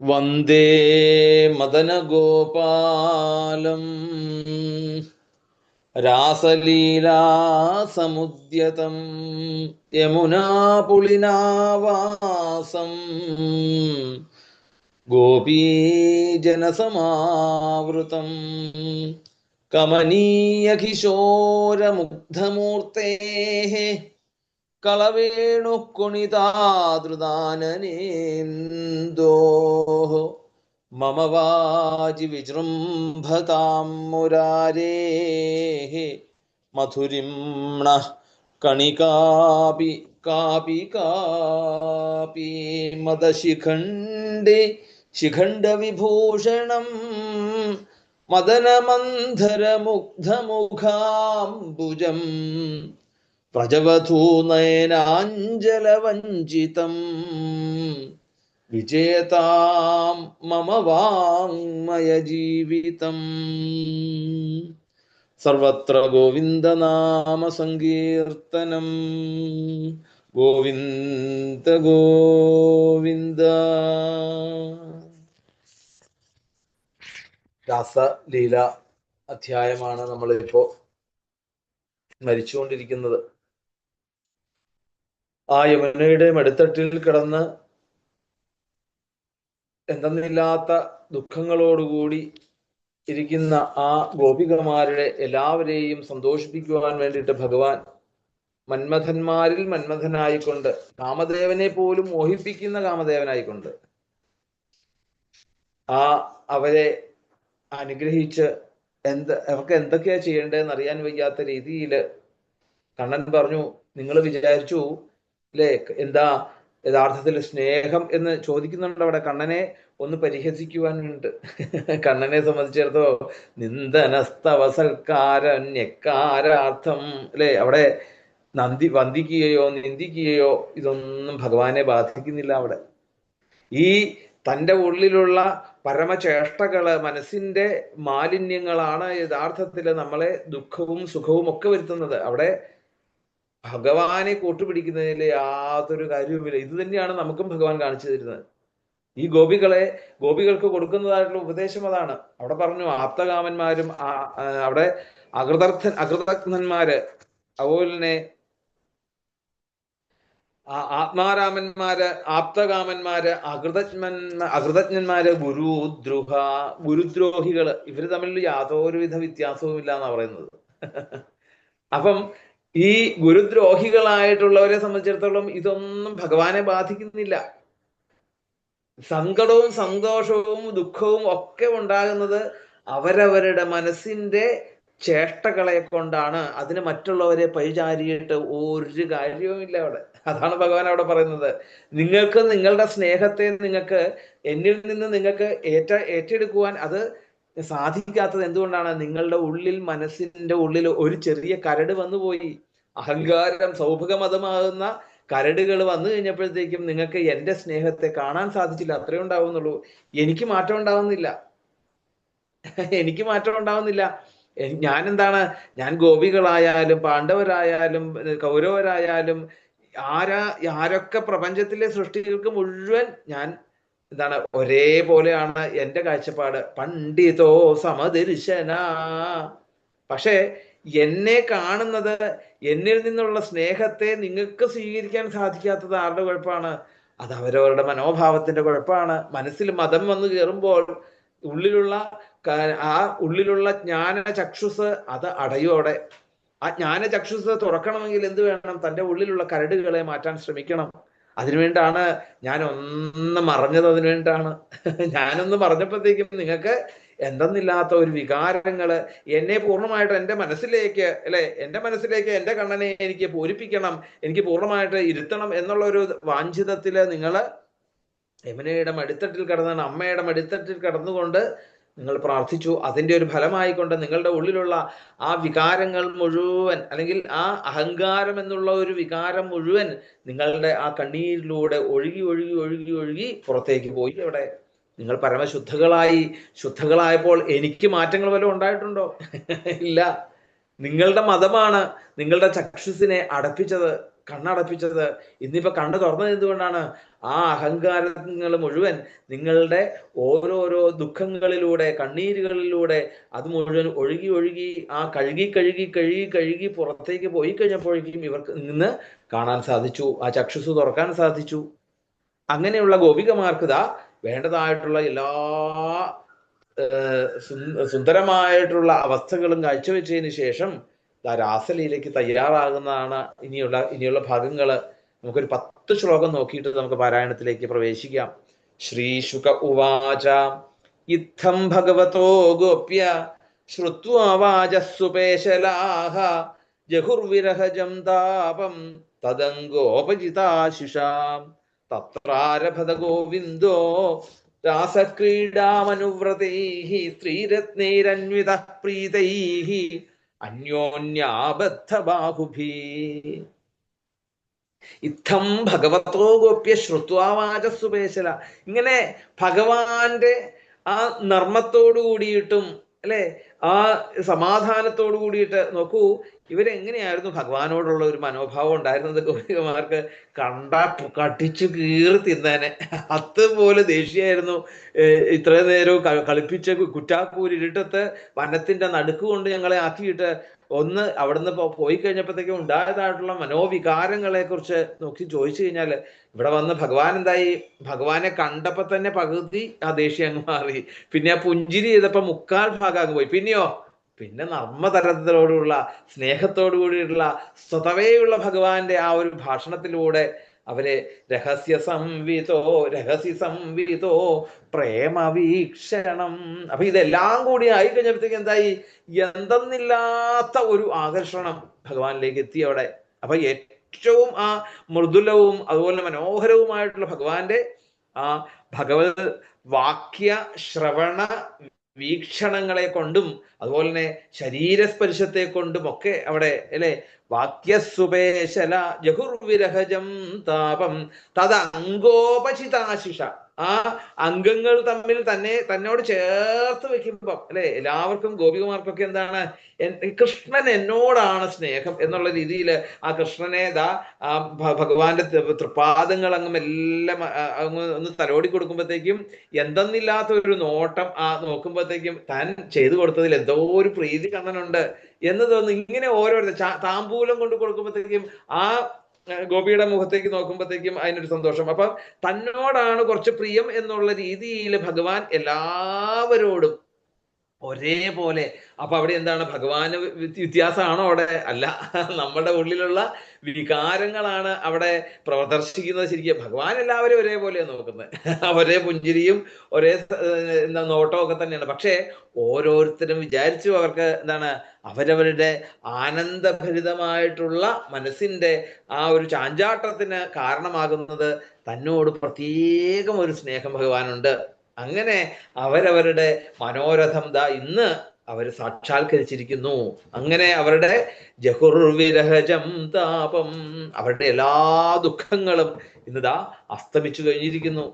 വന്ദേ മദനഗോപാലം. രാസലീലാസമുദ്യതം യമുനാപുളിനാവാസം ഗോപീജനസമാവൃതം കമനീയകിശോരമുഗ്ധമൂർത്തേ കളവേണുക്കുണിതാദൃദാനനേന്തോः മമ വാചി വിജൃംഭതാം മുരാരേ മധുരിംണ കണികാപി കാപി കാപി മദശിഖണ്ഡേ. ശിഖണ്ഡവിഭൂഷണം മദനമന്ധരമുഗ്ധമുഖാംബുജം. പ്രജവധൂനയനാഞ്ജലവഞ്ചിതം. വിജയതാം മമ വാങ്മയ ജീവിതം. സർവത്ര ഗോവിന്ദനാമ സങ്കീർത്തനം ഗോവിന്ദ ഗോവിന്ദ. രാസലീല അധ്യായമാണ് നമ്മളിപ്പോ മരിച്ചുകൊണ്ടിരിക്കുന്നത്. ആ യമുനയുടെ മടുത്തട്ടിൽ കിടന്ന് എന്തെന്നില്ലാത്ത ദുഃഖങ്ങളോടുകൂടി ഇരിക്കുന്ന ആ ഗോപികമാരുടെ എല്ലാവരെയും സന്തോഷിപ്പിക്കുവാൻ വേണ്ടിയിട്ട് ഭഗവാൻ മന്മഥന്മാരിൽ മന്മഥനായിക്കൊണ്ട് കാമദേവനെ പോലും മോഹിപ്പിക്കുന്ന കാമദേവനായിക്കൊണ്ട് ആ അവരെ അനുഗ്രഹിച്ച് എന്ത് അവർക്ക് എന്തൊക്കെയാ ചെയ്യേണ്ടതെന്ന് അറിയാൻ വയ്യാത്ത രീതിയിൽ കണ്ണൻ പറഞ്ഞു നിങ്ങൾ വിചാരിച്ചു അല്ലേ എന്താ യഥാർത്ഥത്തിൽ സ്നേഹം എന്ന് ചോദിക്കുന്നുണ്ട് അവിടെ കണ്ണനെ ഒന്ന് പരിഹസിക്കുവാൻ വേണ്ടിട്ട് കണ്ണനെ സംബന്ധിച്ചിടത്തോ നിന്ദനസ്തവസൽക്കാരണ്യക്കാരാർത്ഥം അല്ലെ അവിടെ നന്ദി വന്ദിക്കുകയോ നിന്ദിക്കുകയോ ഇതൊന്നും ഭഗവാനെ ബാധിക്കുന്നില്ല അവിടെ. ഈ തന്റെ ഉള്ളിലുള്ള പരമചേഷ്ടകൾ മനസ്സിന്റെ മാലിന്യങ്ങളാണ് യഥാർത്ഥത്തിൽ നമ്മളെ ദുഃഖവും സുഖവും ഒക്കെ വരുത്തുന്നത്. അവിടെ ഭഗവാനെ കൂട്ടുപിടിക്കുന്നതിൽ യാതൊരു കാര്യവുമില്ല. ഇത് തന്നെയാണ് നമുക്കും ഭഗവാൻ കാണിച്ചു തരുന്നത്. ഈ ഗോപികളെ ഗോപികൾക്ക് കൊടുക്കുന്നതായിട്ടുള്ള ഉപദേശം അതാണ്. അവിടെ പറഞ്ഞു ആപ്തകാമന്മാരും അവിടെ അകൃതർത്ഥൻ അകൃതജ്ഞന്മാര് അതുപോലെ തന്നെ ആത്മാരാമന്മാര് ആപ്തകാമന്മാര് അകൃതജ്ഞൻ അകൃതജ്ഞന്മാര് ഗുരുദ്രുഹ ഗുരുദ്രോഹികൾ ഇവർ തമ്മിൽ യാതൊരുവിധ വ്യത്യാസവും ഇല്ല എന്നാ പറയുന്നത്. അപ്പം ഈ ഗുരുദ്രോഹികളായിട്ടുള്ളവരെ സംബന്ധിച്ചിടത്തോളം ഇതൊന്നും ഭഗവാനെ ബാധിക്കുന്നില്ല. സങ്കടവും സന്തോഷവും ദുഃഖവും ഒക്കെ ഉണ്ടാകുന്നത് അവരവരുടെ മനസ്സിന്റെ ചേഷ്ടകളെ കൊണ്ടാണ്. അതിന് മറ്റുള്ളവരെ പരിചാരിയിട്ട് ഒരു കാര്യവുമില്ല അവിടെ. അതാണ് ഭഗവാൻ അവിടെ പറയുന്നത്. നിങ്ങൾക്ക് നിങ്ങളുടെ സ്നേഹത്തെ നിങ്ങൾക്ക് എന്നിൽ നിന്ന് നിങ്ങൾക്ക് ഏറ്റ ഏറ്റെടുക്കുവാൻ അത് സാധിക്കാത്തത് എന്തുകൊണ്ടാണ്? നിങ്ങളുടെ ഉള്ളിൽ മനസ്സിന്റെ ഉള്ളിൽ ഒരു ചെറിയ കരട് വന്നുപോയി. അഹങ്കാരം സൗഭഗമതമാകുന്ന കരടുകൾ വന്നു കഴിഞ്ഞപ്പോഴത്തേക്കും നിങ്ങൾക്ക് എന്റെ സ്നേഹത്തെ കാണാൻ സാധിച്ചില്ല. അത്രേ ഉണ്ടാവുന്നുള്ളൂ. എനിക്ക് മാറ്റം ഉണ്ടാവുന്നില്ല. എനിക്ക് മാറ്റം ഉണ്ടാവുന്നില്ല. ഞാൻ എന്താണ്? ഞാൻ ഗോപികളായാലും പാണ്ഡവരായാലും കൗരവരായാലും ആരാ ആരൊക്കെ പ്രപഞ്ചത്തിലെ സൃഷ്ടികൾക്ക് മുഴുവൻ ഞാൻ എന്താണ്? ഒരേപോലെയാണ് എന്റെ കാഴ്ചപ്പാട്. പണ്ഡിതോ സമദർശന. പക്ഷേ എന്നെ കാണുന്നത് എന്നിൽ നിന്നുള്ള സ്നേഹത്തെ നിങ്ങൾക്ക് സ്വീകരിക്കാൻ സാധിക്കാത്തത് ആരുടെ കുഴപ്പമാണ്? അത് അവരവരുടെ മനോഭാവത്തിന്റെ കുഴപ്പമാണ്. മനസ്സിൽ മതം വന്ന് കയറുമ്പോൾ ഉള്ളിലുള്ള ആ ഉള്ളിലുള്ള ജ്ഞാന ചക്ഷുസ് അത് അടയോടെ. ആ ജ്ഞാന ചക്ഷുസ് തുറക്കണമെങ്കിൽ എന്ത് വേണം? തന്റെ ഉള്ളിലുള്ള കരടുകളെ മാറ്റാൻ ശ്രമിക്കണം. അതിനുവേണ്ടാണ് ഞാൻ ഒന്ന് മറഞ്ഞത്. അതിനു വേണ്ടിയിട്ടാണ് ഞാനൊന്ന് മറഞ്ഞപ്പോഴത്തേക്കും നിങ്ങൾക്ക് എന്തെന്നില്ലാത്ത ഒരു വികാരങ്ങൾ എന്നെ പൂർണമായിട്ട് എന്റെ മനസ്സിലേക്ക് അല്ലെ? എന്റെ മനസ്സിലേക്ക് എന്റെ കണ്ണനെ എനിക്ക് പൂരിപ്പിക്കണം എനിക്ക് പൂർണമായിട്ട് ഇരുത്തണം എന്നുള്ള ഒരു വാഞ്ചിതത്തിൽ നിങ്ങൾ യമുനയുടെ മടിത്തട്ടിൽ കിടന്നാണ് അമ്മയുടെ മടിത്തട്ടിൽ കിടന്നുകൊണ്ട് നിങ്ങൾ പ്രാർത്ഥിച്ചു. അതിന്റെ ഒരു ഫലമായിക്കൊണ്ട് നിങ്ങളുടെ ഉള്ളിലുള്ള ആ വികാരങ്ങൾ മുഴുവൻ അല്ലെങ്കിൽ ആ അഹങ്കാരം എന്നുള്ള ഒരു വികാരം മുഴുവൻ നിങ്ങളുടെ ആ കണ്ണീരിലൂടെ ഒഴുകി ഒഴുകി ഒഴുകി ഒഴുകി പുറത്തേക്ക് പോയി അവിടെ നിങ്ങൾ പരമശുദ്ധകളായി ശുദ്ധകളായപ്പോൾ എനിക്ക് മാറ്റങ്ങൾ വല്ലതും ഉണ്ടായിട്ടുണ്ടോ? ഇല്ല. നിങ്ങളുടെ മതമാണ് നിങ്ങളുടെ ചക്ഷുസിനെ അടപ്പിച്ചത് കണ്ണടപ്പിച്ചത്. ഇന്നിപ്പോ കണ്ണ് തുറന്നത് എന്തുകൊണ്ടാണ്? ആ അഹങ്കാരങ്ങൾ മുഴുവൻ നിങ്ങളുടെ ഓരോരോ ദുഃഖങ്ങളിലൂടെ കണ്ണീരുകളിലൂടെ അത് മുഴുവൻ ഒഴുകി ഒഴുകി ആ കഴുകി കഴുകി കഴുകി കഴുകി പുറത്തേക്ക് പോയി കഴിഞ്ഞപ്പോഴേക്കും ഇവർക്ക് നിന്ന് കാണാൻ സാധിച്ചു. ആ ചക്ഷുസ് തുറക്കാൻ സാധിച്ചു. അങ്ങനെയുള്ള ഗോപികമാർക്ക് ഇതാ വേണ്ടതായിട്ടുള്ള എല്ലാ സുന്ദരമായിട്ടുള്ള അവസ്ഥകളും കാഴ്ചവെച്ചതിന് ശേഷം രാസലീലയ്ക്ക് തയ്യാറാകുന്നതാണ് ഇനിയുള്ള ഇനിയുള്ള ഭാഗങ്ങൾ നമുക്കൊരു പത്ത് ശ്ലോകം നോക്കിയിട്ട് നമുക്ക് പാരായണത്തിലേക്ക് പ്രവേശിക്കാം. ശ്രീശുക ഉവാച ഇത്തം ഭഗവതോ ഗോപ്യ ശ്രുത്വാ വാചസ്സുപേശലാഹ ജഹുർവിരഹജം താപം തദംഗോപജിതാശിഷാം. തത്രാരഭത ഗോവിന്ദോ രാസക്രീഡാമനുവ്രതൈः സ്ത്രീരത്നൈരന്വിത അന്യോന്യാബദ്ധ ബാഹുഭീ ഇത്തം ഭഗവത്തോ ഗോപ്യ ശ്രുത്വാവാചസുപേശല ഇങ്ങനെ ഭഗവാന്റെ ആ നർമ്മത്തോടു കൂടിയിട്ടും അല്ലെ? ആ സമാധാനത്തോടു കൂടിയിട്ട് നോക്കൂ ഇവരെങ്ങനെയായിരുന്നു ഭഗവാനോടുള്ള ഒരു മനോഭാവം ഉണ്ടായിരുന്നത്? ഗോപികമാർക്ക് കണ്ട കട്ടിച്ചു കീറി തിന്നാനെ. അതുപോലെ ദേഷ്യമായിരുന്നു. ഇത്രയും നേരവും കളിപ്പിച്ച കുറ്റാക്കൂരി ഇരുട്ടത്ത് വനത്തിന്റെ നടുക്ക് കൊണ്ട് ഞങ്ങളെ ആക്കിയിട്ട് ഒന്ന് അവിടുന്ന് പോയി കഴിഞ്ഞപ്പോഴത്തേക്കും ഉണ്ടായതായിട്ടുള്ള മനോവികാരങ്ങളെ കുറിച്ച് നോക്കി ചോദിച്ചു കഴിഞ്ഞാൽ ഇവിടെ വന്ന് ഭഗവാൻ എന്തായി? ഭഗവാനെ കണ്ടപ്പോ തന്നെ പകുതി ആ ദേഷ്യം അങ്ങ് മാറി. പിന്നെ ആ പുഞ്ചിരി ചെയ്തപ്പോ മുക്കാൽ ഭാഗം അങ്ങ് പോയി. പിന്നെയോ? പിന്നെ നർമ്മതരത്തിലോടുള്ള സ്നേഹത്തോടു കൂടിയുള്ള സ്വതവേയുള്ള ഭഗവാന്റെ ആ ഒരു ഭാഷണത്തിലൂടെ അവരെ രഹസ്യ സംവിതോ രഹസ്യ സംവിതോ പ്രേമ വീക്ഷണം. അപ്പൊ ഇതെല്ലാം കൂടി ആയി കഴിഞ്ഞപ്പോഴത്തേക്ക് എന്തായി? എന്തെന്നില്ലാത്ത ഒരു ആകർഷണം ഭഗവാനിലേക്ക് എത്തി അവിടെ. അപ്പൊ ഏറ്റവും ആ മൃദുലവും അതുപോലെ മനോഹരവുമായിട്ടുള്ള ഭഗവാന്റെ ആ ഭഗവത് വാക്യ ശ്രവണ വീക്ഷണങ്ങളെ കൊണ്ടും അതുപോലെ തന്നെ ശരീരസ്പർശത്തെ കൊണ്ടും ഒക്കെ അവിടെ അല്ലെ? വാക്യസുപേശല ജഹുർവിരഹജം താപം തത് അങ്കോപചിതാശിഷ. ആ അംഗങ്ങൾ തമ്മിൽ തന്നെ തന്നോട് ചേർത്ത് വെക്കുമ്പം അല്ലെ? എല്ലാവർക്കും ഗോപികുമാർക്കൊക്കെ എന്താണ്? കൃഷ്ണൻ എന്നോടാണ് സ്നേഹം എന്നുള്ള രീതിയിൽ ആ കൃഷ്ണനെ ദാ ഭഗവാന്റെ തൃപാദങ്ങൾ അങ്ങ് എല്ലാം അങ്ങ് ഒന്ന് തലോടി കൊടുക്കുമ്പോഴത്തേക്കും എന്തെന്നില്ലാത്ത ഒരു നോട്ടം ആ നോക്കുമ്പോഴത്തേക്കും താൻ ചെയ്തു കൊടുത്തതിൽ എന്തോ ഒരു പ്രീതി കണ്ണനുണ്ട്. എന്ന് തോന്നുന്നു ഇങ്ങനെ ഓരോരുത്തർ താമ്പൂലം കൊണ്ട് കൊടുക്കുമ്പോഴത്തേക്കും ആ ഗോപിയുടെ മുഖത്തേക്ക് നോക്കുമ്പോഴത്തേക്കും അതിനൊരു സന്തോഷം. അപ്പം തന്നോടാണ് കുറച്ച് പ്രിയം എന്നുള്ള രീതിയിൽ ഭഗവാൻ എല്ലാവരോടും ഒരേപോലെ. അപ്പൊ അവിടെ എന്താണ്? ഭഗവാന് വ്യ- വ്യത്യാസമാണോ അവിടെ? അല്ല. നമ്മുടെ ഉള്ളിലുള്ള വികാരങ്ങളാണ് അവിടെ പ്രദർശിക്കുന്നത് ശരിക്കും. ഭഗവാൻ എല്ലാവരും ഒരേപോലെയാണ് നോക്കുന്നത്. ഒരേ പുഞ്ചിരിയും ഒരേ എന്താ നോട്ടവും ഒക്കെ തന്നെയാണ്. പക്ഷേ ഓരോരുത്തരും വിചാരിച്ചു അവർക്ക് എന്താണ്? അവരവരുടെ ആനന്ദഭരിതമായിട്ടുള്ള മനസ്സിന്റെ ആ ഒരു ചാഞ്ചാട്ടത്തിന് കാരണമാകുന്നത് തന്നോട് പ്രത്യേകം ഒരു സ്നേഹം ഭഗവാനുണ്ട്. അങ്ങനെ അവരവരുടെ മനോരഥം ദാ ഇന്ന് അവർ സാക്ഷാത്കരിച്ചിരിക്കുന്നു. അങ്ങനെ അവരുടെ ജഹുർവിരഹജം താപം അവരുടെ എല്ലാ ദുഃഖങ്ങളും ഇന്നിതാ അസ്തമിച്ചു കഴിഞ്ഞിരിക്കുന്നു.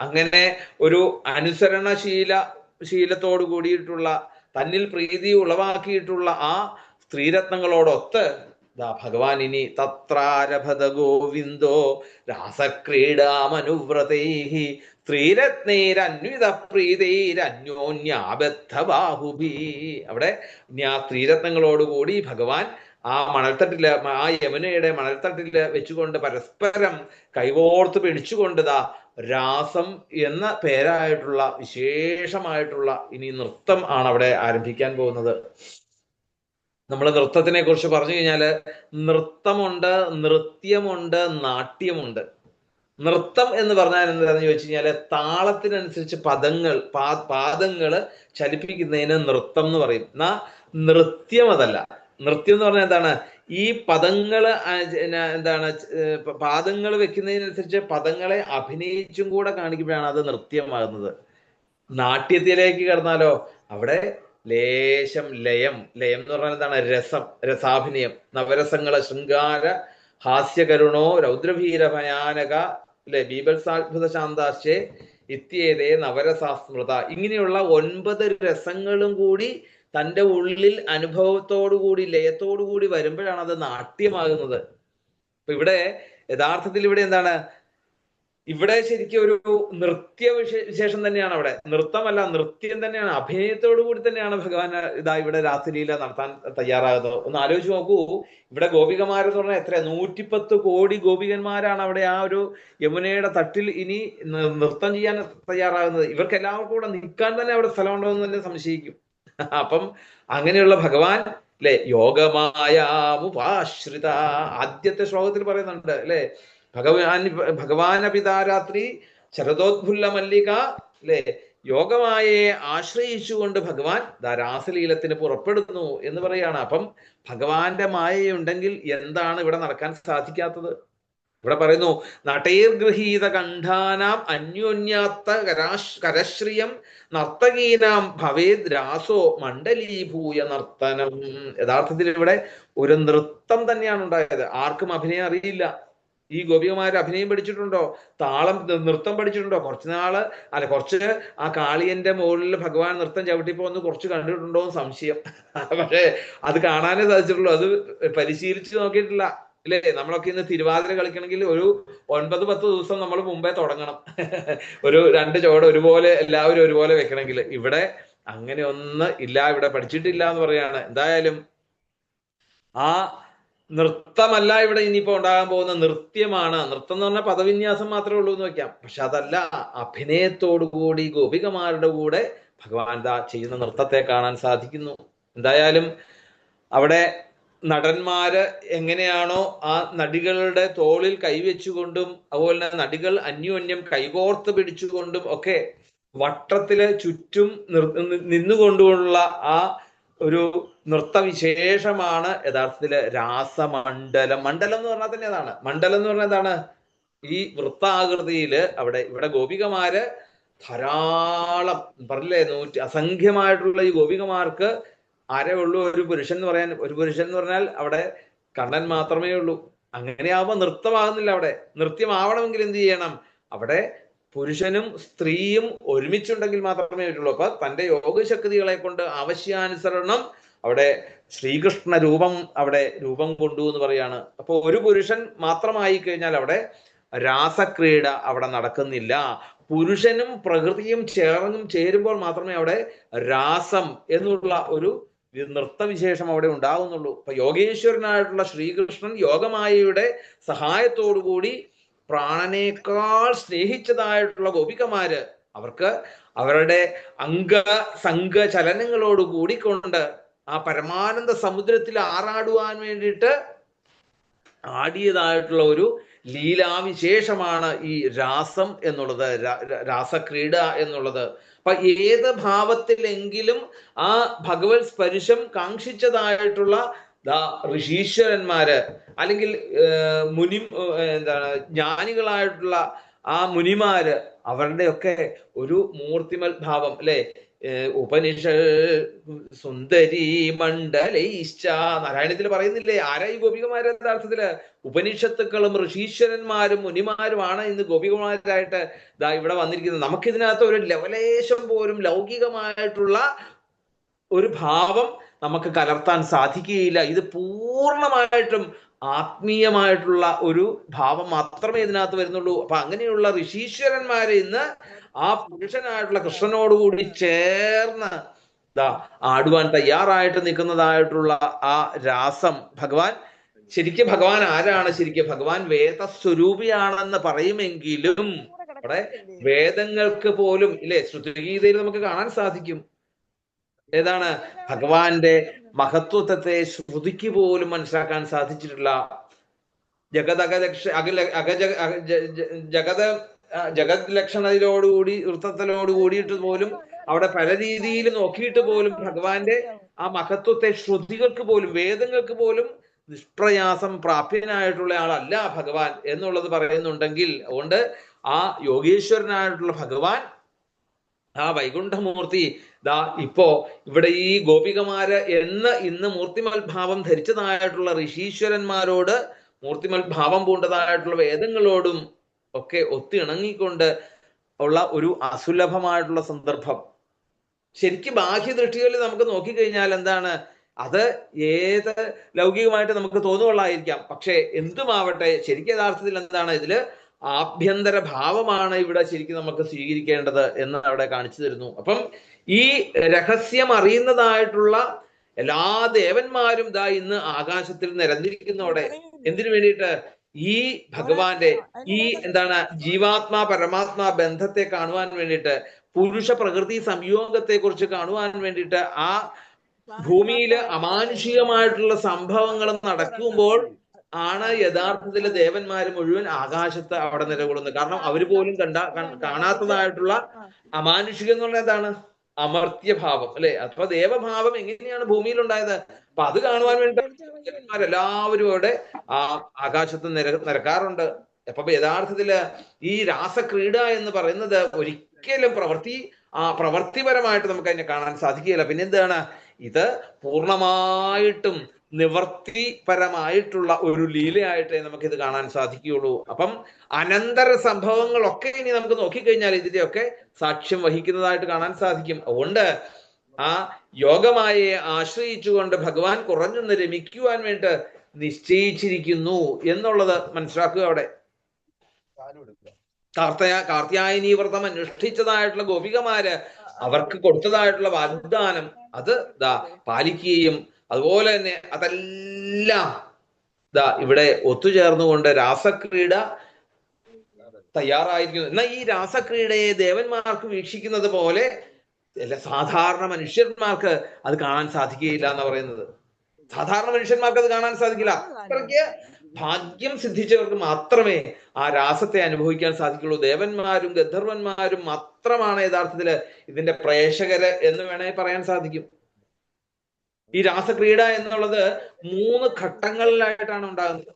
അങ്ങനെ ഒരു അനുസരണശീല ശീലത്തോടു കൂടിയിട്ടുള്ള തന്നിൽ പ്രീതി ഉളവാക്കിയിട്ടുള്ള ആ സ്ത്രീരത്നങ്ങളോടൊത്ത് ദാ ഭഗവാൻ ഇനി തത്രാരഭത ഗോവിന്ദോ രാസക്രീഡാമനുവ്രതൈ സ്ത്രീരത്നൈരന്വിത പ്രീതൈരന്യോന്യാബദ്ധ ബാഹുബി അവിടെ ആ സ്ത്രീരത്നങ്ങളോടുകൂടി ഭഗവാൻ ആ മണൽത്തട്ടിൽ ആ യമുനയുടെ മണൽത്തട്ടിൽ വെച്ചുകൊണ്ട് പരസ്പരം കൈകോർത്ത് പിടിച്ചുകൊണ്ട് ദാ രാസം എന്ന പേരായിട്ടുള്ള വിശേഷമായിട്ടുള്ള ഇനി നൃത്തം ആണ് അവിടെ ആരംഭിക്കാൻ പോകുന്നത്. നമ്മൾ നൃത്തത്തിനെ കുറിച്ച് പറഞ്ഞു കഴിഞ്ഞാൽ നൃത്തമുണ്ട് നൃത്യമുണ്ട് നാട്യമുണ്ട്. നൃത്തം എന്ന് പറഞ്ഞാൽ എന്താണെന്ന് ചോദിച്ചു കഴിഞ്ഞാൽ താളത്തിനനുസരിച്ച് പദങ്ങൾ പാ പാദങ്ങൾ ചലിപ്പിക്കുന്നതിന് നൃത്തം എന്ന് പറയും. എന്നാ നൃത്യം അതല്ല. നൃത്യം എന്ന് പറഞ്ഞാൽ എന്താണ്? ഈ പദങ്ങൾ എന്താണ് പാദങ്ങൾ വെക്കുന്നതിനനുസരിച്ച് പദങ്ങളെ അഭിനയിച്ചും കൂടെ കാണിക്കുമ്പോഴാണ് അത് നൃത്യമാകുന്നത്. നാട്യത്തിലേക്ക് കടന്നാലോ അവിടെ ലേശം ലയം. ലയം എന്ന് പറഞ്ഞാൽ എന്താണ്? രസം രസാഭിനയം. നവരസങ്ങളെ ശൃംഗാര ഹാസ്യകരുണോ രൗദ്രഭീര ഭയാനക അല്ലെ? ബീബത്സാത്ഭുത ശാന്താശേ ഇത്യേതേ നവരസാസ്മൃത. ഇങ്ങനെയുള്ള ഒൻപത് രസങ്ങളും കൂടി തന്റെ ഉള്ളിൽ അനുഭവത്തോടു കൂടി ലയത്തോടു കൂടി വരുമ്പോഴാണ് അത് നാട്യമാകുന്നത്. അപ്പൊ ഇവിടെ യഥാർത്ഥത്തിൽ ഇവിടെ എന്താണ്? ഇവിടെ ശരിക്കും ഒരു നൃത്യ വിശേഷം തന്നെയാണ് അവിടെ. നൃത്തമല്ല നൃത്യം തന്നെയാണ്. അഭിനയത്തോടു കൂടി തന്നെയാണ് ഭഗവാൻ ഇതാ ഇവിടെ രാത്രിയില നടത്താൻ തയ്യാറാകുന്നത്. ഒന്ന് ആലോചിച്ച് നോക്കൂ. ഇവിടെ ഗോപികമാരെന്ന് പറഞ്ഞാൽ എത്ര നൂറ്റിപ്പത്ത് കോടി ഗോപികന്മാരാണ് അവിടെ ആ ഒരു യമുനയുടെ തട്ടിൽ ഇനി നൃത്തം ചെയ്യാൻ തയ്യാറാകുന്നത്. ഇവർക്ക് എല്ലാവർക്കും കൂടെ നിൽക്കാൻ തന്നെ അവിടെ സ്ഥലമുണ്ടോ എന്ന് തന്നെ സംശയിക്കും. അപ്പം അങ്ങനെയുള്ള ഭഗവാൻ അല്ലെ യോഗമായാമുപാശ്രിത. ആദ്യത്തെ ശ്ലോകത്തിൽ പറയുന്നുണ്ട് അല്ലെ ഭഗവാൻ ഭഗവാന പിതാരാത്രി ശരദോദ്ഭുല്ല മല്ലിക അല്ലെ യോഗമായയെ ആശ്രയിച്ചുകൊണ്ട് ഭഗവാൻ രാസലീലത്തിന് പുറപ്പെടുന്നു എന്ന് പറയാണ്. അപ്പം ഭഗവാന്റെ മായയുണ്ടെങ്കിൽ എന്താണ് ഇവിടെ നടക്കാൻ സാധിക്കാത്തത്? ഇവിടെ പറയുന്നു നടൈർഗൃഹീത കണ്ഠാനാം അന്യോന്യാത്ത കരാശ് കരശ്രിയം നർത്തകീനാം ഭവേദ് രാസോ മണ്ഡലീഭൂയ നർത്തനം. യഥാർത്ഥത്തിൽ ഇവിടെ ഒരു നൃത്തം തന്നെയാണ് ഉണ്ടായത്. ആർക്കും അഭിനയം അറിയില്ല. ഈ ഗോപികമാർ അഭിനയം പഠിച്ചിട്ടുണ്ടോ? താളം നൃത്തം പഠിച്ചിട്ടുണ്ടോ? കുറച്ച് നാൾ അല്ല കുറച്ച് ആ കാളിയന്റെ മുകളിൽ ഭഗവാൻ നൃത്തം ചവിട്ടിപ്പോ ഒന്ന് കുറച്ച് കണ്ടിട്ടുണ്ടോ എന്ന് സംശയം. പക്ഷേ അത് കാണാനേ സാധിച്ചിട്ടുള്ളൂ. അത് പരിശീലിച്ച് നോക്കിയിട്ടില്ല. അല്ലേ നമ്മളൊക്കെ ഇന്ന് തിരുവാതിര കളിക്കണമെങ്കിൽ ഒരു ഒൻപത് പത്ത് ദിവസം നമ്മൾ മുമ്പേ തുടങ്ങണം. ഒരു രണ്ട് ചുവട് ഒരുപോലെ എല്ലാവരും ഒരുപോലെ വെക്കണമെങ്കിൽ. ഇവിടെ അങ്ങനെ ഒന്ന് ഇല്ല ഇവിടെ പഠിച്ചിട്ടില്ല എന്ന് പറയാണ്. എന്തായാലും ആ നൃത്തമല്ല ഇവിടെ ഇനിയിപ്പോ ഉണ്ടാകാൻ പോകുന്ന നൃത്യമാണ്. നൃത്തം എന്ന് പറഞ്ഞാൽ പദവിന്യാസം മാത്രമേ ഉള്ളൂ എന്ന് വെക്കാം പക്ഷെ അതല്ല അഭിനയത്തോടുകൂടി ഗോപികമാരുടെ കൂടെ ഭഗവാൻ ദാ ചെയ്യുന്ന നൃത്തത്തെ കാണാൻ സാധിക്കുന്നു. എന്തായാലും അവിടെ നടന്മാര് എങ്ങനെയാണോ ആ നടികളുടെ തോളിൽ കൈവച്ചുകൊണ്ടും അതുപോലെ തന്നെ നടികൾ അന്യോന്യം കൈകോർത്ത് പിടിച്ചുകൊണ്ടും ഒക്കെ വട്ടത്തിൽ ചുറ്റും നിർ നിന്നുകൊണ്ടുള്ള ആ ഒരു നൃത്തവിശേഷമാണ് യഥാർത്ഥത്തിൽ രാസമണ്ഡലം. മണ്ഡലം എന്ന് പറഞ്ഞാൽ തന്നെ അതാണ്. മണ്ഡലം എന്ന് പറഞ്ഞാൽ എന്താണ്? ഈ വൃത്താകൃതിയിൽ അവിടെ ഇവിടെ ഗോപികമാര് ധാരാളം പറഞ്ഞില്ലേ നൂറ്റി അസംഖ്യമായിട്ടുള്ള ഈ ഗോപികമാർക്ക് ആരേ ഉള്ളൂ? ഒരു പുരുഷൻ എന്ന് പറയാൻ ഒരു പുരുഷൻ എന്ന് പറഞ്ഞാൽ അവിടെ കണ്ണൻ മാത്രമേ ഉള്ളൂ. അങ്ങനെയാവുമ്പോ നൃത്തമാകുന്നില്ല അവിടെ. നൃത്യമാവണമെങ്കിൽ എന്ത് ചെയ്യണം? അവിടെ പുരുഷനും സ്ത്രീയും ഒരുമിച്ചുണ്ടെങ്കിൽ മാത്രമേ പറ്റുള്ളൂ. അപ്പൊ തന്റെ യോഗശക്തികളെ കൊണ്ട് ആവശ്യാനുസരണം അവിടെ ശ്രീകൃഷ്ണ രൂപം അവിടെ രൂപം കൊണ്ടു എന്ന് പറയാണ്. അപ്പൊ ഒരു പുരുഷൻ മാത്രമായി കഴിഞ്ഞാൽ അവിടെ രാസക്രീഡ അവിടെ നടക്കുന്നില്ല. പുരുഷനും പ്രകൃതിയും ചേർന്നും ചേരുമ്പോൾ മാത്രമേ അവിടെ രാസം എന്നുള്ള ഒരു നൃത്തവിശേഷം അവിടെ ഉണ്ടാകുന്നുള്ളൂ അപ്പൊ യോഗേശ്വരനായിട്ടുള്ള ശ്രീകൃഷ്ണൻ യോഗമായയുടെ സഹായത്തോടുകൂടി പ്രാണനേക്കാൾ സ്നേഹിച്ചതായിട്ടുള്ള ഗോപികമാര് അവർക്ക് അവരുടെ അംഗ സംഘ ചലനങ്ങളോട് കൂടിക്കൊണ്ട് ആ പരമാനന്ദ സമുദ്രത്തിൽ ആറാടുവാൻ വേണ്ടിയിട്ട് ആടിയതായിട്ടുള്ള ഒരു ലീലാവിശേഷമാണ് ഈ രാസം എന്നുള്ളത് രാസക്രീഡ എന്നുള്ളത്. അപ്പൊ ഏത് ഭാവത്തിലെങ്കിലും ആ ഭഗവത് സ്പർശം കാക്ഷിച്ചതായിട്ടുള്ള ദാ ഋഷീശ്വരന്മാര് അല്ലെങ്കിൽ മുനി എന്താണ് ജ്ഞാനികളായിട്ടുള്ള ആ മുനിമാര് അവരുടെയൊക്കെ ഒരു മൂർത്തിമൽ ഭാവം അല്ലെ? ഉപനിഷ സുന്ദരി മണ്ഡലൈശ്ച നാരായണത്തിൽ പറയുന്നില്ലേ ആരാ ഈ ഗോപികമാര് യഥാർത്ഥത്തിൽ? ഉപനിഷത്തുക്കളും ഋഷീശ്വരന്മാരും മുനിമാരുമാണ് ഇന്ന് ഗോപികമാരായിട്ട് ഇതാ ഇവിടെ വന്നിരിക്കുന്നത്. നമുക്കിതിനകത്ത് ഒരു ലവലേശം പോലും ലൗകികമായിട്ടുള്ള ഒരു ഭാവം നമുക്ക് കലർത്താൻ സാധിക്കുകയില്ല. ഇത് പൂർണമായിട്ടും ആത്മീയമായിട്ടുള്ള ഒരു ഭാവം മാത്രമേ ഇതിനകത്ത് വരുന്നുള്ളൂ. അപ്പൊ അങ്ങനെയുള്ള ഋഷീശ്വരന്മാരെ ഇന്ന് ആ പുരുഷനായിട്ടുള്ള കൃഷ്ണനോടുകൂടി ചേർന്ന് ദാ ആടുവാൻ തയ്യാറായിട്ട് നിൽക്കുന്നതായിട്ടുള്ള ആ രാസം ഭഗവാൻ ശരിക്കും ഭഗവാൻ ആരാണ്? ശരിക്കും ഭഗവാൻ വേദസ്വരൂപിയാണെന്ന് പറയുമെങ്കിലും അവിടെ വേദങ്ങൾക്ക് പോലും ഇല്ലേ ശ്രുതിഗീതയിൽ നമുക്ക് കാണാൻ സാധിക്കും. ഏതാണ്? ഭഗവാന്റെ മഹത്വത്തെ ശ്രുതിക്ക് പോലും മനസ്സിലാക്കാൻ സാധിച്ചിട്ടുള്ള ജഗതകലക്ഷ അകല അകജ അക- ജ- ജ- ജഗത ജഗത് ലക്ഷണത്തിലോടുകൂടി വൃത്തത്തിലോട് കൂടിയിട്ട് പോലും അവിടെ പല രീതിയിൽ നോക്കിയിട്ട് പോലും ഭഗവാന്റെ ആ മഹത്വത്തെ ശ്രുതികൾക്ക് പോലും വേദങ്ങൾക്ക് പോലും നിഷ്പ്രയാസം പ്രാപ്യനായിട്ടുള്ള ആളല്ല ഭഗവാൻ എന്നുള്ളത് പറയുന്നുണ്ടെങ്കിൽ അതുകൊണ്ട് ആ യോഗീശ്വരനായിട്ടുള്ള ഭഗവാൻ ആ വൈകുണ്ഠമൂർത്തി ദാ ഇപ്പോ ഇവിടെ ഈ ഗോപികമാര് എന്ന് ഇന്ന് മൂർത്തിമൽ ഭാവം ധരിച്ചതായിട്ടുള്ള ഋഷീശ്വരന്മാരോട് മൂർത്തിമൽ ഭാവം പൂണ്ടതായിട്ടുള്ള വേദങ്ങളോടും ഒക്കെ ഒത്തിണങ്ങിക്കൊണ്ട് ഉള്ള ഒരു അസുലഭമായിട്ടുള്ള സന്ദർഭം. ശരിക്കും ബാഹ്യ ദൃഷ്ടികളിൽ നമുക്ക് നോക്കിക്കഴിഞ്ഞാൽ എന്താണ്? അത് ഏത് ലൗകികമായിട്ട് നമുക്ക് തോന്നുകൊള്ളായിരിക്കാം. പക്ഷേ എന്തുമാവട്ടെ ശരിക്കും യഥാർത്ഥത്തിൽ എന്താണ്? ഇതിൽ ആഭ്യന്തര ഭാവമാണ് ഇവിടെ ശരിക്കും നമുക്ക് സ്വീകരിക്കേണ്ടത് എന്ന് അവിടെ കാണിച്ചു തരുന്നു. അപ്പം ഈ രഹസ്യം അറിയുന്നതായിട്ടുള്ള എല്ലാ ദേവന്മാരും ദാ ഇന്ന് ആകാശത്തിൽ നിരന്നിരിക്കുന്നവിടെ എന്തിനു വേണ്ടിയിട്ട് ഈ ഭഗവാന്റെ ഈ എന്താണ് ജീവാത്മാ പരമാത്മാ ബന്ധത്തെ കാണുവാൻ വേണ്ടിയിട്ട് പുരുഷ പ്രകൃതി സംയോഗത്തെ കുറിച്ച് കാണുവാൻ വേണ്ടിയിട്ട് ആ ഭൂമിയിൽ അമാനുഷികമായിട്ടുള്ള സംഭവങ്ങൾ നടക്കുമ്പോൾ ആണ് യഥാർത്ഥത്തിലെ ദേവന്മാർ മുഴുവൻ ആകാശത്ത് അവിടെ നിലകൊള്ളുന്നത്. കാരണം അവർ പോലും കണ്ട കാണാത്തതായിട്ടുള്ള അമാനുഷികം എന്ന് പറഞ്ഞ എന്താണ്? അമർത്യഭാവം അല്ലെ? അപ്പൊ ദേവഭാവം എങ്ങനെയാണ് ഭൂമിയിൽ ഉണ്ടായത് അപ്പൊ അത് കാണുവാൻ വേണ്ടി എല്ലാവരും അവിടെ ആ ആകാശത്ത് നിര നിരക്കാറുണ്ട്. അപ്പൊ യഥാർത്ഥത്തിൽ ഈ രാസക്രീഡ എന്ന് പറയുന്നത് ഒരിക്കലും പ്രവൃത്തി ആ പ്രവൃത്തിപരമായിട്ട് നമുക്ക് അതിനെ കാണാൻ സാധിക്കുകയില്ല. പിന്നെ എന്താണ് ഇത് പൂർണമായിട്ടും നിവർത്തിപരമായിട്ടുള്ള ഒരു ലീലയായിട്ടേ ഇത് കാണാൻ സാധിക്കുകയുള്ളൂ. അപ്പം അനന്തര സംഭവങ്ങളൊക്കെ ഇനി നമുക്ക് നോക്കിക്കഴിഞ്ഞാൽ ഇതിന്റെയൊക്കെ സാക്ഷ്യം വഹിക്കുന്നതായിട്ട് കാണാൻ സാധിക്കും. അതുകൊണ്ട് ആ യോഗമായെ ആശ്രയിച്ചുകൊണ്ട് ഭഗവാൻ കുറഞ്ഞൊന്ന് രമിക്കുവാൻ വേണ്ടി നിശ്ചയിച്ചിരിക്കുന്നു എന്നുള്ളത് മനസ്സിലാക്കുക അവിടെ. കാർത്തയ കാർത്തിയായനി വ്രതം അനുഷ്ഠിച്ചതായിട്ടുള്ള ഗോപികമാര് അവർക്ക് കൊടുത്തതായിട്ടുള്ള വാഗ്ദാനം. അത് ദാ പാലിക്കുകയും അതുപോലെ തന്നെ അതെല്ലാം ഇതാ ഇവിടെ ഒത്തുചേർന്നുകൊണ്ട് രാസക്രീഡ തയ്യാറായിരിക്കുന്നു. എന്നാൽ ഈ രാസക്രീഡയെ ദേവന്മാർക്ക് വീക്ഷിക്കുന്നത് പോലെ സാധാരണ മനുഷ്യന്മാർക്ക് അത് കാണാൻ സാധിക്കുകയില്ല എന്ന് പറയുന്നത്. സാധാരണ മനുഷ്യന്മാർക്ക് അത് കാണാൻ സാധിക്കില്ല. അത്രയ്ക്ക് ഭാഗ്യം സിദ്ധിച്ചവർക്ക് മാത്രമേ ആ രാസത്തെ അനുഭവിക്കാൻ സാധിക്കുള്ളൂ. ദേവന്മാരും ഗന്ധർവന്മാരും മാത്രമാണ് യഥാർത്ഥത്തിൽ ഇതിന്റെ പ്രേക്ഷകര് എന്ന് വേണേ പറയാൻ സാധിക്കും. ഈ രാസക്രീഡ എന്നുള്ളത് മൂന്ന് ഘട്ടങ്ങളിലായിട്ടാണ് ഉണ്ടാകുന്നത്.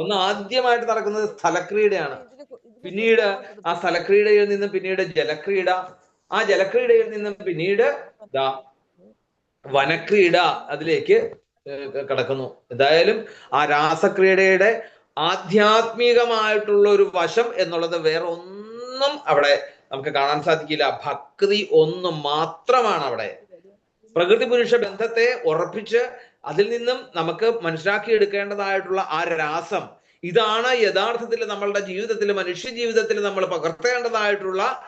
ഒന്ന് ആദ്യമായിട്ട് നടക്കുന്നത് സ്ഥലക്രീഡയാണ്. പിന്നീട് ആ സ്ഥലക്രീഡയിൽ നിന്നും പിന്നീട് ജലക്രീഡ ആ ജലക്രീഡയിൽ നിന്നും പിന്നീട് ദാ വനക്രീഡ അതിലേക്ക് കിടക്കുന്നു. എന്തായാലും ആ രാസക്രീഡയുടെ ആധ്യാത്മികമായിട്ടുള്ള ഒരു വശം എന്നുള്ളത് വേറെ ഒന്നും അവിടെ നമുക്ക് കാണാൻ സാധിക്കില്ല. ഭക്തി ഒന്ന് മാത്രമാണ് അവിടെ. പ്രകൃതി പുരുഷ ബന്ധത്തെ ഉറപ്പിച്ച് അതിൽ നിന്നും നമുക്ക് മനസ്സിലാക്കിയെടുക്കേണ്ടതായിട്ടുള്ള ആ രാസം ഇതാണ് യഥാർത്ഥത്തിൽ നമ്മളുടെ ജീവിതത്തിൽ മനുഷ്യ ജീവിതത്തിൽ നമ്മൾ പകർത്തേണ്ടതായിട്ടുള്ള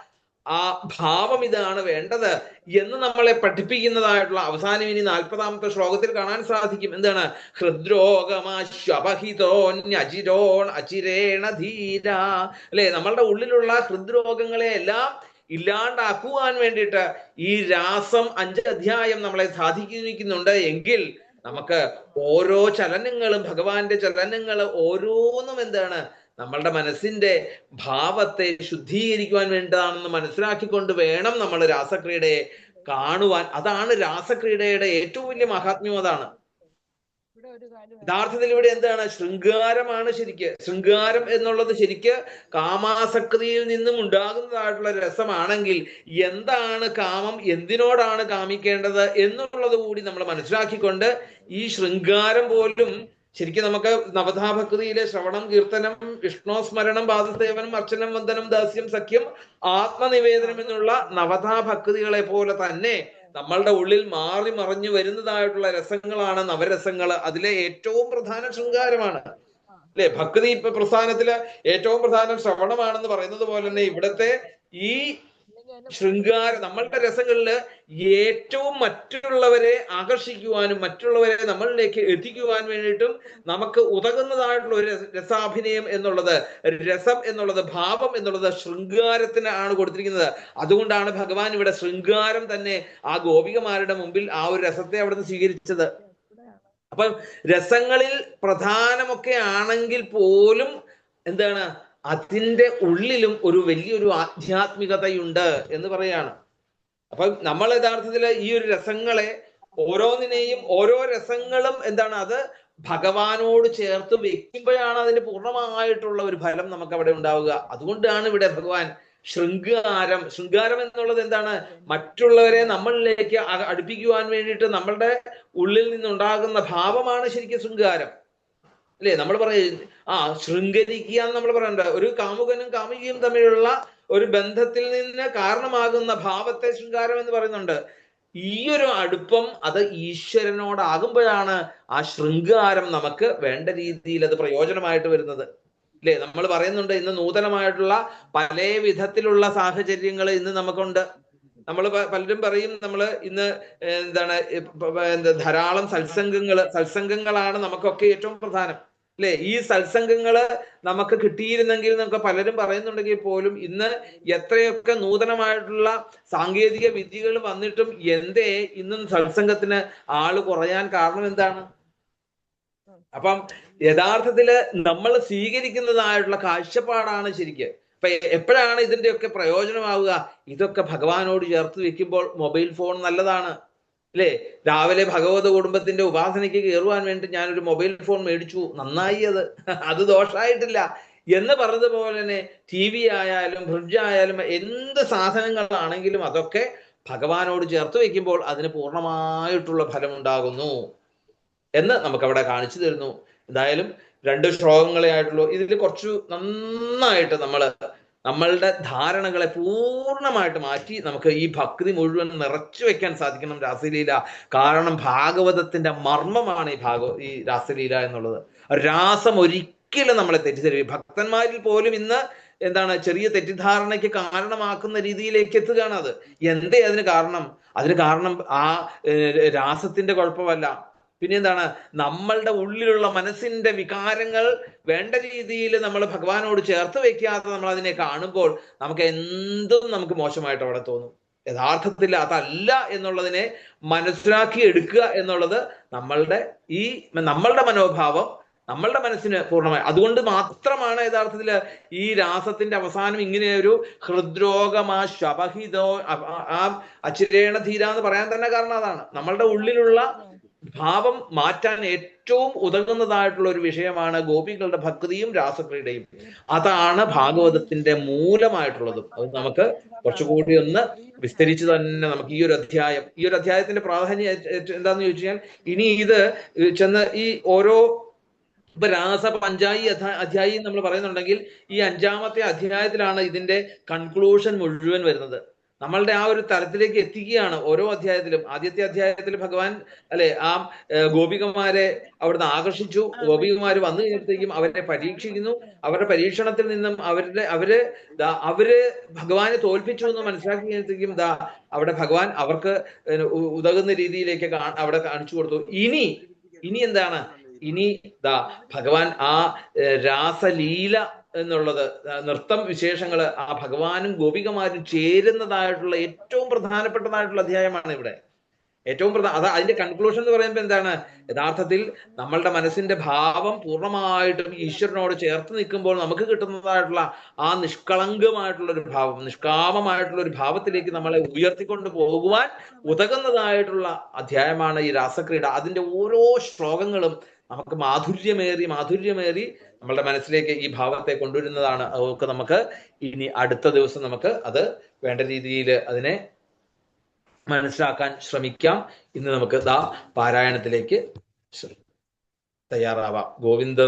ആ ഭാവം ഇതാണ് വേണ്ടത് എന്ന് നമ്മളെ പഠിപ്പിക്കുന്നതായിട്ടുള്ള അവസാനം ഇനി നാൽപ്പതാമത്തെ ശ്ലോകത്തിൽ കാണാൻ സാധിക്കും. എന്താണ്? ഹൃദ്രോഗമാശ്വപഹിതോന്യചിരോൺ അചിരേണ ധീര അല്ലെ? നമ്മളുടെ ഉള്ളിലുള്ള ഹൃദ്രോഗങ്ങളെ എല്ലാം ഇല്ലാണ്ടാക്കുവാൻ വേണ്ടിയിട്ട് ഈ രാസം അഞ്ച് അധ്യായം നമ്മളെ സാധിക്കുന്നുണ്ട് എങ്കിൽ നമുക്ക് ഓരോ ചലനങ്ങളും ഭഗവാന്റെ ചലനങ്ങൾ ഓരോന്നും എന്താണ്? നമ്മളുടെ മനസ്സിന്റെ ഭാവത്തെ ശുദ്ധീകരിക്കുവാൻ വേണ്ടതാണെന്ന് മനസ്സിലാക്കിക്കൊണ്ട് വേണം നമ്മൾ രാസക്രീഡയെ കാണുവാൻ. അതാണ് രാസക്രീഡയുടെ ഏറ്റവും വലിയ മഹാത്മ്യം. അതാണ് യഥാർത്ഥത്തിൽ ഇവിടെ എന്താണ്? ശൃംഗാരമാണ് ശരിക്ക്. ശൃംഗാരം എന്നുള്ളത് ശരിക്ക് കാമാസക്തിയിൽ നിന്നും ഉണ്ടാകുന്നതായിട്ടുള്ള രസമാണെങ്കിൽ എന്താണ് കാമം? എന്തിനോടാണ് കാമിക്കേണ്ടത്? എന്നുള്ളത് കൂടി നമ്മൾ മനസ്സിലാക്കിക്കൊണ്ട് ഈ ശൃംഗാരം പോലും ശരിക്കും നമുക്ക് നവതാഭക്തിയിലെ ശ്രവണം കീർത്തനം വിഷ്ണോസ്മരണം പാദസേവനം അർച്ചനം വന്ദനം ദാസ്യം സഖ്യം ആത്മനിവേദനം എന്നുള്ള നവതാഭക്തികളെ പോലെ തന്നെ നമ്മളുടെ ഉള്ളിൽ മാറി മറിഞ്ഞു വരുന്നതായിട്ടുള്ള രസങ്ങളാണ് നവരസങ്ങൾ അതിലെ ഏറ്റവും പ്രധാന ശൃംഗാരമാണ്. അല്ലെ? ഭക്തി ഇപ്പൊ പ്രസ്ഥാനത്തിൽ ഏറ്റവും പ്രധാനം ശ്രവണമാണെന്ന് പറയുന്നത് പോലെ തന്നെ ഇവിടത്തെ ഈ ശൃംഗാര. നമ്മളുടെ രസങ്ങളിൽ ഏറ്റവും മറ്റുള്ളവരെ ആകർഷിക്കുവാനും മറ്റുള്ളവരെ നമ്മളിലേക്ക് എത്തിക്കുവാൻ വേണ്ടിയിട്ടും നമുക്ക് ഉതകുന്നതായിട്ടുള്ള ഒരു രസാഭിനയം എന്നുള്ളത് രസം എന്നുള്ളത് ഭാവം എന്നുള്ളത് ശൃംഗാരത്തിനാണ് കൊടുത്തിരിക്കുന്നത്. അതുകൊണ്ടാണ് ഭഗവാൻ ഇവിടെ ശൃംഗാരം തന്നെ ആ ഗോപികമാരുടെ മുമ്പിൽ ആ ഒരു രസത്തെ അവിടുന്ന് സ്വീകരിച്ചത്. അപ്പം രസങ്ങളിൽ പ്രധാനമൊക്കെ ആണെങ്കിൽ പോലും എന്താണ് അതിന്റെ ഉള്ളിലും ഒരു വലിയൊരു ആധ്യാത്മികതയുണ്ട് എന്ന് പറയാണ്. അപ്പൊ നമ്മൾ യഥാർത്ഥത്തിൽ ഈ ഒരു രസങ്ങളെ ഓരോന്നിനെയും ഓരോ രസങ്ങളും എന്താണ് അത് ഭഗവാനോട് ചേർത്ത് വെക്കുമ്പോഴാണ് അതിന് പൂർണമായിട്ടുള്ള ഒരു ഫലം നമുക്ക് അവിടെ ഉണ്ടാവുക. അതുകൊണ്ടാണ് ഇവിടെ ഭഗവാൻ ശൃംഗാരം. ശൃംഗാരം എന്നുള്ളത് എന്താണ്? മറ്റുള്ളവരെ നമ്മളിലേക്ക് അടുപ്പിക്കുവാൻ വേണ്ടിയിട്ട് നമ്മളുടെ ഉള്ളിൽ നിന്നുണ്ടാകുന്ന ഭാവമാണ് ശരിക്കും ശൃംഗാരം. അല്ലേ? നമ്മൾ പറയും ആ ശൃംഗരിക്കുക എന്ന് നമ്മൾ പറയണ്ട. ഒരു കാമുകനും കാമുകിയും തമ്മിലുള്ള ഒരു ബന്ധത്തിൽ നിന്ന് കാരണമാകുന്ന ഭാവത്തെ ശൃംഗാരം എന്ന് പറയുന്നുണ്ട്. ഈ ഒരു അടുപ്പം അത് ഈശ്വരനോടാകുമ്പോഴാണ് ആ ശൃംഗാരം നമുക്ക് വേണ്ട രീതിയിൽ അത് പ്രയോജനമായിട്ട് വരുന്നത്. അല്ലേ? നമ്മൾ പറയുന്നുണ്ട് ഇന്ന് നൂതനമായിട്ടുള്ള പല വിധത്തിലുള്ള സാഹചര്യങ്ങൾ ഇന്ന് നമുക്കുണ്ട്. നമ്മൾ പലരും പറയും നമ്മൾ ഇന്ന് എന്താണ് എന്താ ധാരാളം സത്സംഗങ്ങൾ സത്സംഗങ്ങളാണ് നമുക്കൊക്കെ ഏറ്റവും പ്രധാനം. അല്ലെ? ഈ സത്സംഗങ്ങൾ നമുക്ക് കിട്ടിയിരുന്നെങ്കിൽ നമുക്ക് പലരും പറയുന്നുണ്ടെങ്കിൽ പോലും ഇന്ന് എത്രയൊക്കെ നൂതനമായിട്ടുള്ള സാങ്കേതിക വിദ്യകൾ വന്നിട്ടും എന്തേ ഇന്നും സത്സംഗത്തിന് ആൾ കുറയാൻ കാരണം എന്താണ്? അപ്പം യഥാർത്ഥത്തിൽ നമ്മൾ സ്വീകരിക്കുന്നതായിട്ടുള്ള കാഴ്ചപ്പാടാണ് ശരിക്ക്. അപ്പൊ എപ്പോഴാണ് ഇതിന്റെയൊക്കെ പ്രയോജനമാവുക? ഇതൊക്കെ ഭഗവാനോട് ചേർത്ത് വെക്കുമ്പോൾ മൊബൈൽ ഫോൺ നല്ലതാണ്. അല്ലേ? രാവിലെ ഭഗവത കുടുംബത്തിന്റെ ഉപാസനയ്ക്ക് കയറുവാൻ വേണ്ടി ഞാനൊരു മൊബൈൽ ഫോൺ മേടിച്ചു. നന്നായി അത്. അത് ദോഷമായിട്ടില്ല എന്ന് പറഞ്ഞതുപോലെ തന്നെ ടി വി ആയാലും ഫ്രിഡ്ജ് ആയാലും എന്ത് സാധനങ്ങളാണെങ്കിലും അതൊക്കെ ഭഗവാനോട് ചേർത്ത് വെക്കുമ്പോൾ അതിന് പൂർണമായിട്ടുള്ള ഫലമുണ്ടാകുന്നു. എന്ന് നമുക്കവിടെ കാണിച്ചു തരുന്നു. എന്തായാലും രണ്ട് ശ്ലോകങ്ങളെ ആയിട്ടുള്ളൂ. ഇതിൽ കുറച്ച് നന്നായിട്ട് നമ്മൾ നമ്മളുടെ ധാരണകളെ പൂർണമായിട്ട് മാറ്റി നമുക്ക് ഈ ഭക്തി മുഴുവൻ നിറച്ചു വെക്കാൻ സാധിക്കണം രാസലീല. കാരണം ഭാഗവതത്തിന്റെ മർമ്മമാണ് ഈ ഭാഗവ ഈ രാസലീല എന്നുള്ളത്. രാസം ഒരിക്കലും നമ്മളെ തെറ്റിദ്ധരിക്കും ഭക്തന്മാരിൽ പോലും ഇന്ന് എന്താണ് ചെറിയ തെറ്റിദ്ധാരണയ്ക്ക് കാരണമാക്കുന്ന രീതിയിലേക്ക് എത്തുകയാണ് അത്. എന്തേ അതിന് കാരണം? അതിന് കാരണം ആ രാസത്തിന്റെ കുഴപ്പമല്ല. പിന്നെ എന്താണ് നമ്മളുടെ ഉള്ളിലുള്ള മനസ്സിന്റെ വികാരങ്ങൾ വേണ്ട രീതിയിൽ നമ്മൾ ഭഗവാനോട് ചേർത്ത് വെക്കാതെ നമ്മൾ അതിനെ കാണുമ്പോൾ നമുക്ക് എന്തും നമുക്ക് മോശമായിട്ട് അവിടെ തോന്നും. യഥാർത്ഥത്തിൽ അതല്ല എന്നുള്ളതിനെ മനസ്സിലാക്കി എടുക്കുക എന്നുള്ളത് നമ്മളുടെ ഈ നമ്മളുടെ മനോഭാവം നമ്മളുടെ മനസ്സിന് പൂർണമായി. അതുകൊണ്ട് മാത്രമാണ് യഥാർത്ഥത്തിൽ ഈ രാസത്തിന്റെ അവസാനം ഇങ്ങനെ ഒരു ഹൃദ്രോഗമാ ശപഹിതോ ആ അച്ചിരേണ ധീര എന്ന് പറയാൻ തന്നെ കാരണം അതാണ്. നമ്മളുടെ ഉള്ളിലുള്ള ഭാവം മാറ്റാൻ ഏറ്റവും ഉതകുന്നതായിട്ടുള്ള ഒരു വിഷയമാണ് ഗോപികളുടെ ഭക്തിയും രാസക്രീഡയും. അതാണ് ഭാഗവതത്തിന്റെ മൂലമായിട്ടുള്ളതും. അത് നമുക്ക് കുറച്ചുകൂടി ഒന്ന് വിസ്തരിച്ച് തന്നെ നമുക്ക് ഈ ഒരു അധ്യായം ഈ ഒരു അധ്യായത്തിന്റെ പ്രാധാന്യം എന്താന്ന് ചോദിച്ചാൽ ഇനി ഇത് ചെന്ന് ഈ ഓരോ ഇപ്പൊ രാസ പഞ്ചായി അധ്യായി നമ്മൾ പറയുന്നുണ്ടെങ്കിൽ ഈ അഞ്ചാമത്തെ അധ്യായത്തിലാണ് ഇതിന്റെ കൺക്ലൂഷൻ മുഴുവൻ വരുന്നത്. നമ്മളുടെ ആ ഒരു തലത്തിലേക്ക് എത്തിക്കുകയാണ് ഓരോ അധ്യായത്തിലും. ആദ്യത്തെ അധ്യായത്തിൽ ഭഗവാൻ അല്ലെ ആ ഗോപികമാരെ അവിടുന്ന് ആകർഷിച്ചു. ഗോപികമാര് വന്നു കഴിഞ്ഞപ്പോഴത്തേക്കും അവരെ പരീക്ഷിക്കുന്നു. അവരുടെ പരീക്ഷണത്തിൽ നിന്നും അവരുടെ അവർ അവർ ഭഗവാനെ തോൽപ്പിച്ചു എന്ന് മനസ്സിലാക്കി കഴിഞ്ഞപ്പോഴത്തേക്കും ദാ അവിടെ ഭഗവാൻ അവർക്ക് ഉതകുന്ന രീതിയിലേക്ക് അവിടെ കാണിച്ചു കൊടുത്തു. ഇനി ഇനി എന്താണ്? ഇനി ദാ ഭഗവാൻ ആ രാസലീല എന്നുള്ളത് നൃത്തം വിശേഷങ്ങൾ ആ ഭഗവാനും ഗോപികമാരും ചേരുന്നതായിട്ടുള്ള ഏറ്റവും പ്രധാനപ്പെട്ടതായിട്ടുള്ള അധ്യായമാണ് ഇവിടെ. ഏറ്റവും പ്രധാന അത് അതിന്റെ കൺക്ലൂഷൻ എന്ന് പറയുമ്പോൾ എന്താണ്? യഥാർത്ഥത്തിൽ നമ്മളുടെ മനസ്സിന്റെ ഭാവം പൂർണമായിട്ടും ഈശ്വരനോട് ചേർത്ത് നിൽക്കുമ്പോൾ നമുക്ക് കിട്ടുന്നതായിട്ടുള്ള ആ നിഷ്കളങ്കമായിട്ടുള്ള ഒരു ഭാവം നിഷ്കാമമായിട്ടുള്ള ഒരു ഭാവത്തിലേക്ക് നമ്മളെ ഉയർത്തിക്കൊണ്ട് പോകുവാൻ ഉതകുന്നതായിട്ടുള്ള അധ്യായമാണ് ഈ രാസക്രീഡ. അതിന്റെ ഓരോ ശ്ലോകങ്ങളും നമുക്ക് മാധുര്യമേറി മാധുര്യമേറി നമ്മളുടെ മനസ്സിലേക്ക് ഈ ഭാവത്തെ കൊണ്ടുവരുന്നതാണ്. അതൊക്കെ നമുക്ക് ഇനി അടുത്ത ദിവസം നമുക്ക് അത് വേണ്ട രീതിയിൽ അതിനെ മനസ്സിലാക്കാൻ ശ്രമിക്കാം. ഇന്ന് നമുക്ക് ദാ പാരായണത്തിലേക്ക് തയ്യാറാവാം. ഗോവിന്ദ